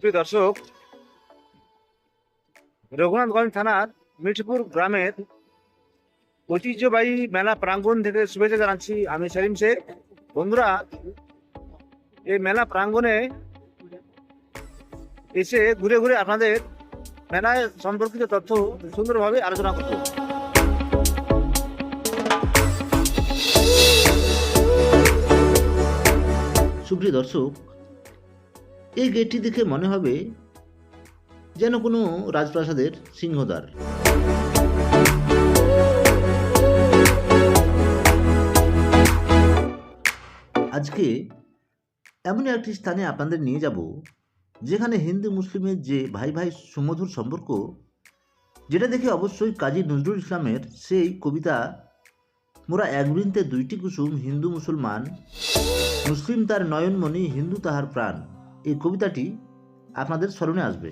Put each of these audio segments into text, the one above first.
সুপ্রিয় দর্শক রঘুনাথগঞ্জ থানার মিঠপুর গ্রামের ঐতিহ্যবাহী মেলা প্রাঙ্গণ থেকে শুভেচ্ছা জানাচ্ছি আমি সেলিম শেখ। বন্ধুরা, এই মেলা প্রাঙ্গণে এসে ঘুরে ঘুরে আপনাদের মেলায় সম্পর্কিত তথ্য সুন্দরভাবে আলোচনা করব। সুপ্রিয় দর্শক এই গেটটি দেখে মনে হবে যেন কোনো রাজপ্রাসাদের সিংহদ্বার। আজকে এমন একটি স্থানে আপনাদের নিয়ে যাব, যেখানে হিন্দু মুসলিমের যে ভাই ভাই সুমধুর সম্পর্ক, যেটা দেখে অবশ্যই কাজী নজরুল ইসলামের সেই কবিতা, মোরা এক বৃন্তে দুইটি কুসুম হিন্দু মুসলমান, মুসলিম তার নয়নমণি হিন্দু তাহার প্রাণ। এই কবিতাটি আপনাদের স্মরণে আসবে।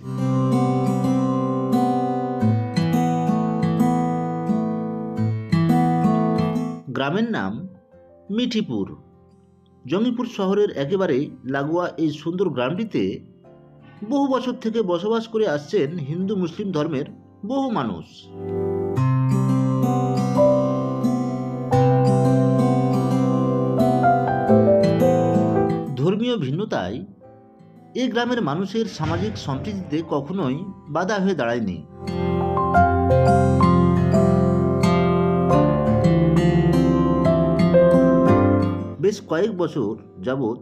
গ্রামের নাম মিঠিপুর। জঙ্গিপুর শহরের একেবারে লাগোয়া এই সুন্দর গ্রামটিতে বহু বছর থেকে বসবাস করে আসছেন হিন্দু মুসলিম ধর্মের বহু মানুষ। ধর্মীয় ভিন্নতায় এই গ্রামের মানুষের সামাজিক সম্প্রীতিতে কখনোই বাধা হয়ে দাঁড়ায়নি। বেশ কয়েক বছর যাবৎ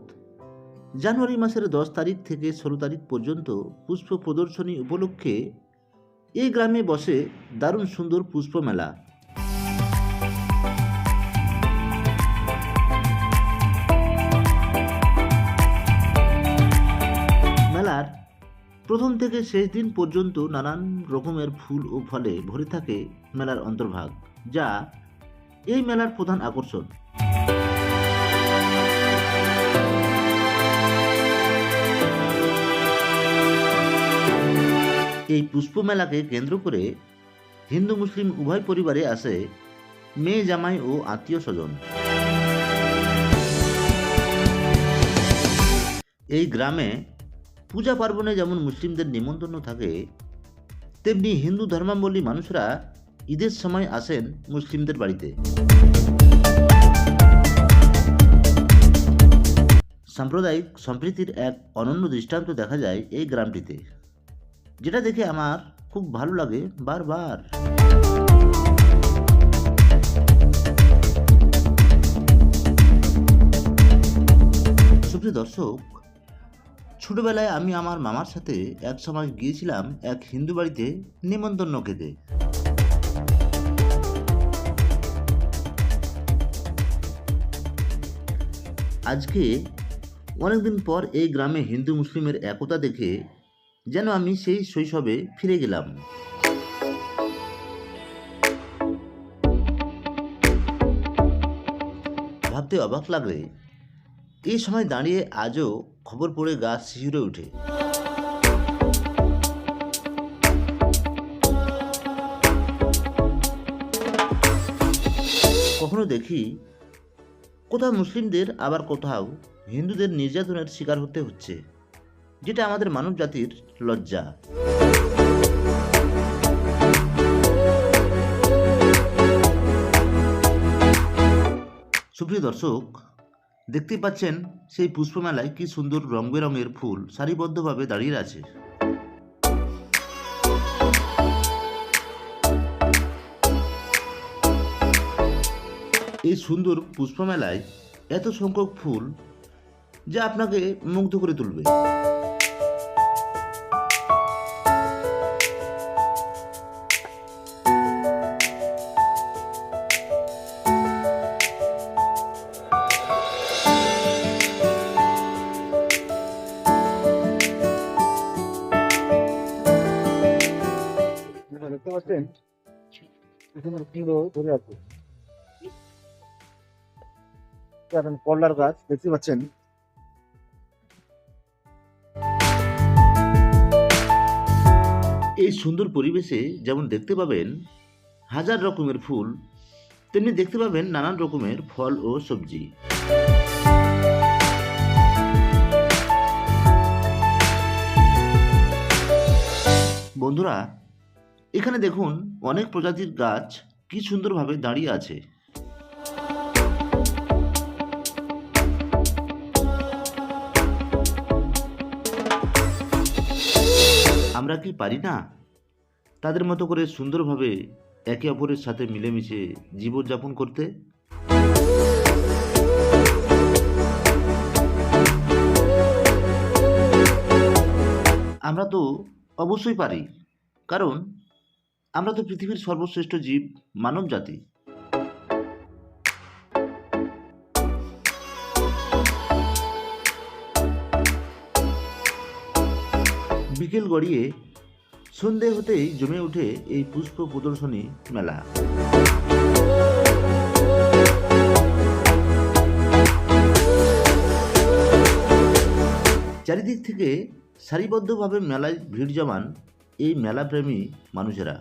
জানুয়ারি মাসের দশ তারিখ থেকে ষোলো তারিখ পর্যন্ত পুষ্প প্রদর্শনী উপলক্ষে এই গ্রামে বসে দারুণ সুন্দর পুষ্প প্রথম থেকে শেষ দিন পর্যন্ত নানান রকমের ফুল ও ফলে ভরে থাকে মেলার অন্তর্ভাগ, যা এই মেলার প্রধান আকর্ষণ। এই পুষ্প মেলাকে কেন্দ্র করে হিন্দু মুসলিম উভয় পরিবারে আসে মেয়ে জামাই ও আত্মীয় স্বজন। এই গ্রামে পূজা পার্বণে যেমন মুসলিমদের নিমন্ত্রণ থাকে, তেমনি হিন্দু ধর্মাবলম্বী মানুষরা ঈদের সময় আসেন মুসলিমদের বাড়িতে। সাম্প্রদায়িক সম্প্রীতির এক অনন্য দৃষ্টান্ত দেখা যায় এই গ্রামটিতে। যেটা দেখে আমার খুব ভালো লাগে বারবার। সুপ্রিয় দর্শক ছোটবেলায় আমি আমার মামার সাথে এক সময় গিয়েছিলাম এক হিন্দু বাড়িতে নিমন্ত্রণ খেতে। আজকে অনেকদিন পর এই গ্রামে হিন্দু মুসলিমের একতা দেখে যেন আমি সেই শৈশবে ফিরে গেলাম। ভাবতে অবাক লাগে এই সময় দাঁড়িয়ে আজও খবর পড়ে গা শিশুরে ওঠে কখনো দেখি কোথাও মুসলিমদের, আবার কোথাও হিন্দুদের নির্যাতনের শিকার হতে হচ্ছে, যেটা আমাদের মানব জাতির লজ্জা। সুপ্রিয় দর্শক দেখতেই পাচ্ছেন সেই পুষ্পমেলায় কি সুন্দর রং বেরঙের ফুল সারিবদ্ধভাবে দাঁড়িয়ে আছে। এই সুন্দর পুষ্পমেলায় এত সংখ্যক ফুল যা আপনাকে মুগ্ধ করে তুলবে। কল্লার গাছ, দেখতে পাচ্ছেন? এই সুন্দর পরিবেশে যেমন দেখতে পাবেন হাজার রকমের ফুল, তেমনি দেখতে পাবেন নানান রকমের ফল ও সবজি। এখানে দেখুন অনেক প্রজাতির গাছ কি সুন্দরভাবে দাঁড়িয়ে আছে। আমরা কি পারি না? তাদের মতো করে সুন্দরভাবে একে অপরের সাথে মিলেমিশে জীবনযাপন করতে? আমরা তো অবশ্যই পারি, কারণ আমরা তো পৃথিবীর সর্বশ্রেষ্ঠ জীব, মানব জাতি। বিকেল গড়িয়ে সন্ধে হতেই জমে ওঠে এই পুষ্প প্রদর্শনী মেলা। চারিদিক থেকে সারিবদ্ধভাবে মেলায় ভিড় জমান এই মেলাপ্রেমী মানুষেরা।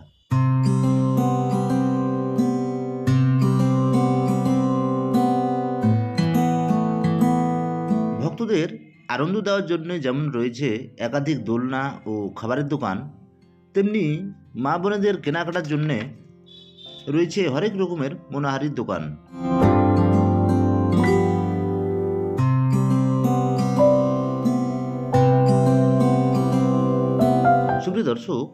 আনন্দ দেওয়ার জন্য যেমন রয়েছে একাধিক দোলনা ও খাবারের দোকান, তেমনি মা বোনেদের কেনাকাটার জন্যে রয়েছে হরেক রকমের মনোহারির দোকান। সুপ্রিয় দর্শক,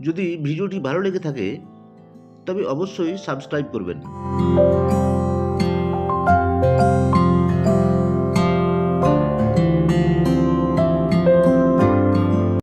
যদি ভিডিওটি ভালো লেগে থাকে, তবে অবশ্যই সাবস্ক্রাইব করবেন।